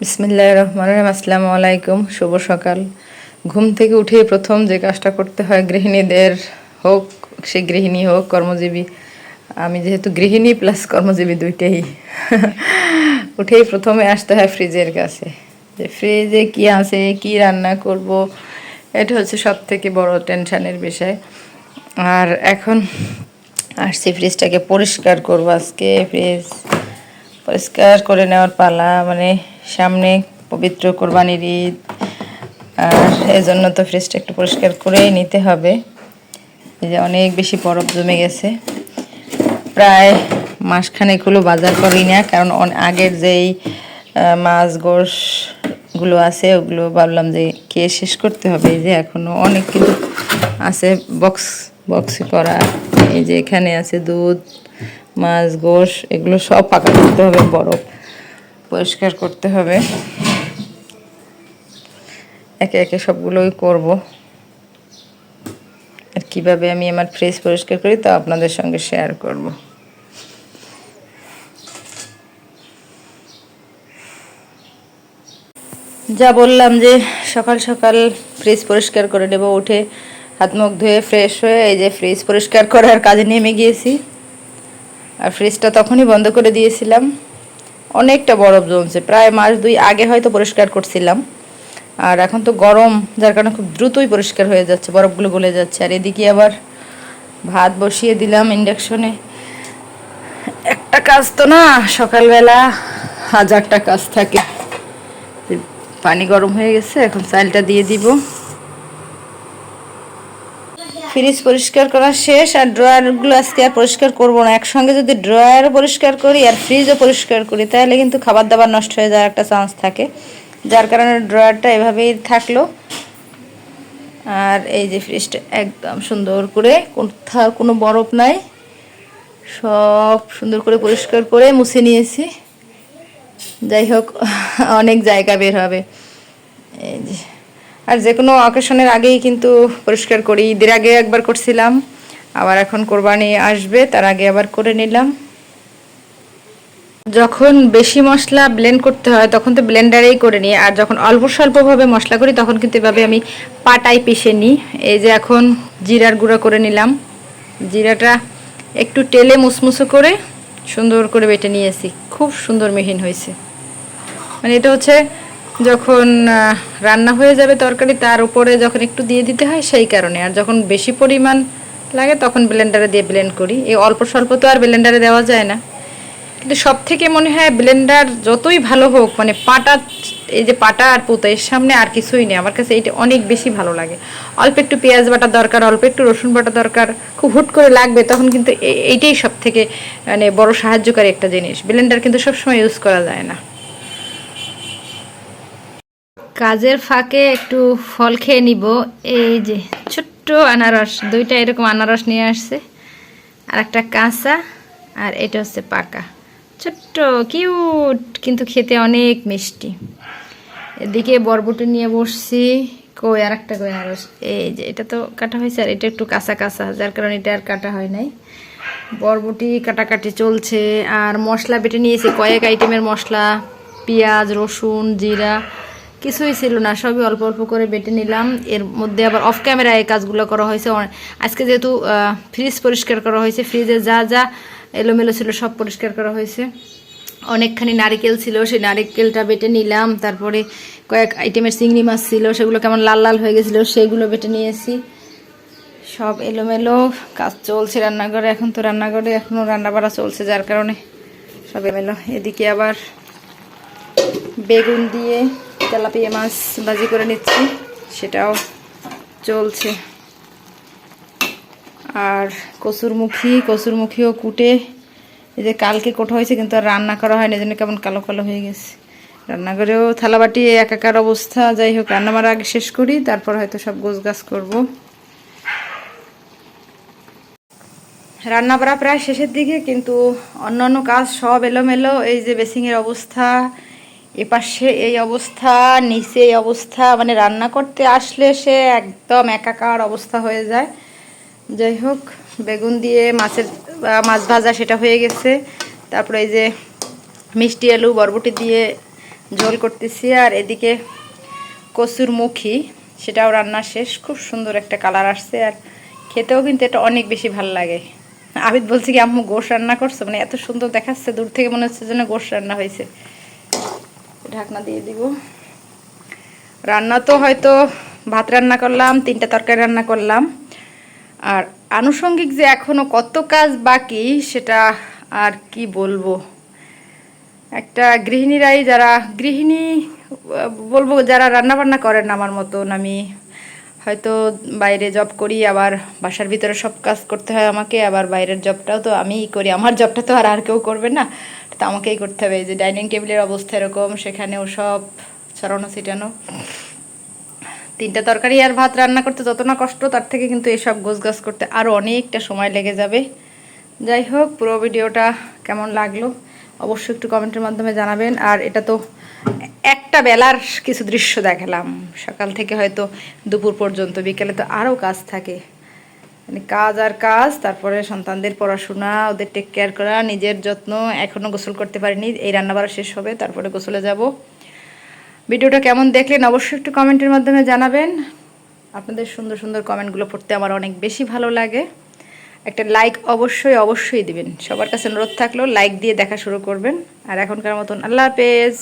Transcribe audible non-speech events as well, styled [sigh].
বিসমিল্লাহ রহমান রহিম। আসসালামু আলাইকুম শুভ সকাল। ঘুম থেকে উঠে প্রথম যে কাজটা করতে হয় গৃহিণীদের হোক, সে গৃহিণী হোক, কর্মজীবী। আমি যেহেতু গৃহিণী প্লাস কর্মজীবী দুইটাই। [laughs] উঠেই প্রথমে আসতে হয় ফ্রিজের কাছে। যে ফ্রিজে কি আছে, কি রান্না করব, এটা হচ্ছে সব থেকে বড় টেনশনের বিষয়। আর এখন আসছি ফ্রিজটাকে পরিষ্কার করব আজকে। ফ্রিজ পরিষ্কার করে নেওয়ার পালা মানে সামনে পবিত্র কোরবানির ঈদ। আর এজন্য তো ফ্রিজটা একটু পরিষ্কার করেই নিতে হবে। এই যে অনেক বেশি বরফ জমে গেছে। প্রায় মাসখানেক হলো বাজার করি না, কারণ আগের যেই মাছ গোশগুলো আছে, ওগুলো ভাবলাম যে খেয়ে শেষ করতে হবে। এই যে এখনও অনেক কিন্তু আছে বক্স বক্সে করা। এই যে এখানে আছে দুধ, মাছ, গোশ, এগুলো সব পাকা করতে হবে বরফ। পরিষ্কার করতে হবে। একে একে সবগুলোই করব। আর কীভাবে আমি আমার ফ্রিজ পরিষ্কার করি তা আপনাদের সঙ্গে শেয়ার করব। যা বললাম যে সকাল সকাল ফ্রিজ পরিষ্কার করে নেব, উঠে হাত মুখ ধুয়ে ফ্রেশ হয়ে এই যে ফ্রিজ পরিষ্কার করার কাজে নেমে গিয়েছি। আর ফ্রিজটা তখনই বন্ধ করে দিয়েছিলাম। অনেকটা বরফ জমছে প্রায় মাস দুই আগে হয়তো পরিষ্কার করছিলাম। আর এখন তো গরম, যার কারণে খুব দ্রুতই পরিষ্কার হয়ে যাচ্ছে, বরফগুলো গলে যাচ্ছে। আর এদিকে আবার ভাত বসিয়ে দিলাম ইন্ডাকশনে। একটা কাজ তো না, সকালবেলা হাজারটা কাজ থাকে। পানি গরম হয়ে গেছে, এখন চালটা দিয়ে দিব। ফ্রিজ পরিষ্কার করা শেষ আর ড্রয়ারগুলো আজকে আর পরিষ্কার করব না। একসঙ্গে যদি ড্রয়ারও পরিষ্কার করি আর ফ্রিজও পরিষ্কার করি, তাহলে কিন্তু খাবার দাবার নষ্ট হয়ে যাওয়ার একটা চান্স থাকে। যার কারণে ড্রয়ারটা এভাবেই থাকল। আর এই যে ফ্রিজটা একদম সুন্দর করে, কোথাও কোনো বরফ নাই। সব সুন্দর করে পরিষ্কার করে মুছে নিয়েছি। যাই হোক, অনেক জায়গা বের হবে। আর যে কোনো অকেশনের আগেই কিন্তু পরিষ্কার করি। ঈদের আগে একবার করছিলাম, আবার এখন কোরবানি আসবে, তার আগে আবার করে নিলাম। যখন বেশি মশলা ব্লেন্ড করতে হয়, তখন তো ব্লেন্ডারেই করে নিই। আর যখন অল্প স্বল্পভাবে মশলা করি, তখন কিন্তু এভাবে আমি পাটাই পিষে নিই। এই যে এখন জিরার গুঁড়া করে নিলাম। জিরাটা একটু তেলে মুসমুসো করে সুন্দর করে বেটে নিয়েছি। খুব সুন্দর মিহিন হয়েছে। মানে এটা হচ্ছে যখন রান্না হয়ে যাবে তরকারি, তার উপরে যখন একটু দিয়ে দিতে হয় সেই কারণে। আর যখন বেশি পরিমাণ লাগে তখন ব্লেন্ডারে দিয়ে ব্লেন্ড করি। এই অল্প স্বল্প তো আর ব্লেন্ডারে দেওয়া যায় না। কিন্তু সব থেকে মনে হয় ব্লেন্ডার যতই ভালো হোক মানে পাটা, এই যে পাটা আর পুতো, এর সামনে আর কিছুই নেই। আমার কাছে এইটা অনেক বেশি ভালো লাগে। অল্প একটু পেঁয়াজ বাটা দরকার, অল্প একটু রসুন বাটা দরকার, খুব হুট করে লাগবে তখন কিন্তু এইটাই সব থেকে মানে বড় সাহায্যকারী একটা জিনিস। ব্লেন্ডার কিন্তু সবসময় ইউজ করা যায় না। কাজের ফাঁকে একটু ফল খেয়ে নিব। এই যে ছোট্ট আনারস, দুইটা এরকম আনারস নিয়ে আসছে। আর একটা কাঁচা আর এটা হচ্ছে পাকা। ছোট্ট, কিউট, কিন্তু খেতে অনেক মিষ্টি। এদিকে বরবটি নিয়ে বসছি। কই আর একটা কই আনারস? এই যে, এটা তো কাটা হয়েছে আর এটা একটু কাঁচা কাঁচা, যার কারণে এটা আর কাটা হয় নাই। বরবটি কাটাকাটি চলছে আর মশলা বেটে নিয়েছি। কয়েক আইটেমের মশলা, পেঁয়াজ, রসুন, জিরা। কিছুই ছিল না, সবই অল্প অল্প করে বেটে নিলাম। এর মধ্যে আবার অফ ক্যামেরায় এই কাজগুলো করা হয়েছে। আজকে যেহেতু ফ্রিজ পরিষ্কার করা হয়েছে ফ্রিজে যা যা এলোমেলো ছিল সব পরিষ্কার করা হয়েছে। অনেকখানি নারিকেল ছিল, সেই নারিকেলটা বেটে নিলাম। তারপরে কয়েক আইটেমের চিংড়ি মাছ ছিল, সেগুলো কেমন লাল লাল হয়ে গেছিল, সেগুলো বেটে নিয়েছি। সব এলোমেলো, কাজ চলছে রান্নাঘরে, এখন তো রান্নাঘরে এখনও রান্না বাড়া চলছে, যার কারণে সব এলোমেলো। এদিকে আবার বেগুন দিয়ে তেলাপিয়া মাছ ভাজি করে নিচ্ছি, সেটাও চলছে। আর কসুরমুখী কসুরমুখীও কুটে। এই যে কালকে কোটা হয়েছে, কিন্তু আর রান্না করা হয়নি জন্য কেমন কালো কালো হয়ে গেছে। রান্নাঘরেও থালাবাটি, একাকার অবস্থা, যাই হোক রান্না মারা আগে শেষ করি, তারপর হয়তো সব গোছ গাছ করব। রান্না করা প্রায় শেষের দিকে, কিন্তু অন্যান্য কাজ সব এলোমেলো, এই যে বেসিংয়ের অবস্থা এপাশে এই অবস্থা, নিচে এই অবস্থা মানে রান্না করতে আসলে সে একদম একাকার অবস্থা হয়ে যায়। যাই হোক, বেগুন দিয়ে মাছের মাছ ভাজা সেটা হয়ে গেছে। তারপরে এই যে মিষ্টি আলু, বরবটি দিয়ে ঝোল করতেছি। আর এদিকে কচুর মুখী, সেটাও রান্না শেষ। খুব সুন্দর একটা কালার আসছে। আর খেতেও কিন্তু এটা অনেক বেশি ভালো লাগে। আবিদ বলছে কি, আম্মু, গোশ রান্না করছ? মানে এত সুন্দর দেখাচ্ছে, দূর থেকে মনে হচ্ছে যেন গোশ রান্না হয়েছে। ঢাকনা দিয়ে দিব। রান্না তো হয়তো ভাত রান্না করলাম, তিনটা তরকারি রান্না করলাম। আর আনুষঙ্গিক যে এখনও কত কাজ বাকি সেটা আর কি বলব? একটা গৃহিণীরাই যারা, গৃহিণী, বলব যারা রান্না বান্না করেন আমার মতন, আমি হয়তো বাইরে জব করি, আবার বাসার ভিতরে সব কাজ করতে হয় আমাকে, আবার বাইরের জবটাও তো আমিই করি, আমার জবটা তো আর আর কেউ করবে না। তো আমাকেই করতে হবে। যে ডাইনিং টেবিলের অবস্থা এরকম, সেখানেও সব ছড়ানো ছিটানো। তিনটা তরকারি আর ভাত রান্না করতে যত না কষ্ট, তার থেকে কিন্তু এসব গোছগাছ করতে আরও অনেকটা সময় লেগে যাবে। যাই হোক, পুরো ভিডিওটা কেমন লাগল অবশ্যই একটু কমেন্টের মাধ্যমে জানাবেন। আর এটা তো একটা বেলার কিছু দৃশ্য দেখালাম। সকাল থেকে হয়তো দুপুর পর্যন্ত, বিকেলে তো আরও কাজ থাকে। মানে কাজ আর কাজ, তারপরে সন্তানদের পড়াশোনা, ওদের টেক কেয়ার করা, নিজের যত্ন এখনও গোসল করতে পারিনি, এই রান্নাবাড়া শেষ হবে, তারপরে গোসলে যাব। ভিডিওটা কেমন দেখলেন অবশ্যই একটু কমেন্টের মাধ্যমে জানাবেন। আপনাদের সুন্দর সুন্দর কমেন্টগুলো পড়তে আমার অনেক বেশি ভালো লাগে। একটা লাইক অবশ্যই অবশ্যই দিবেন। সবার কাছে অনুরোধ থাকলেও লাইক দিয়ে দেখা শুরু করবেন। আর এখনকার মতন আল্লাহ হাফেজ।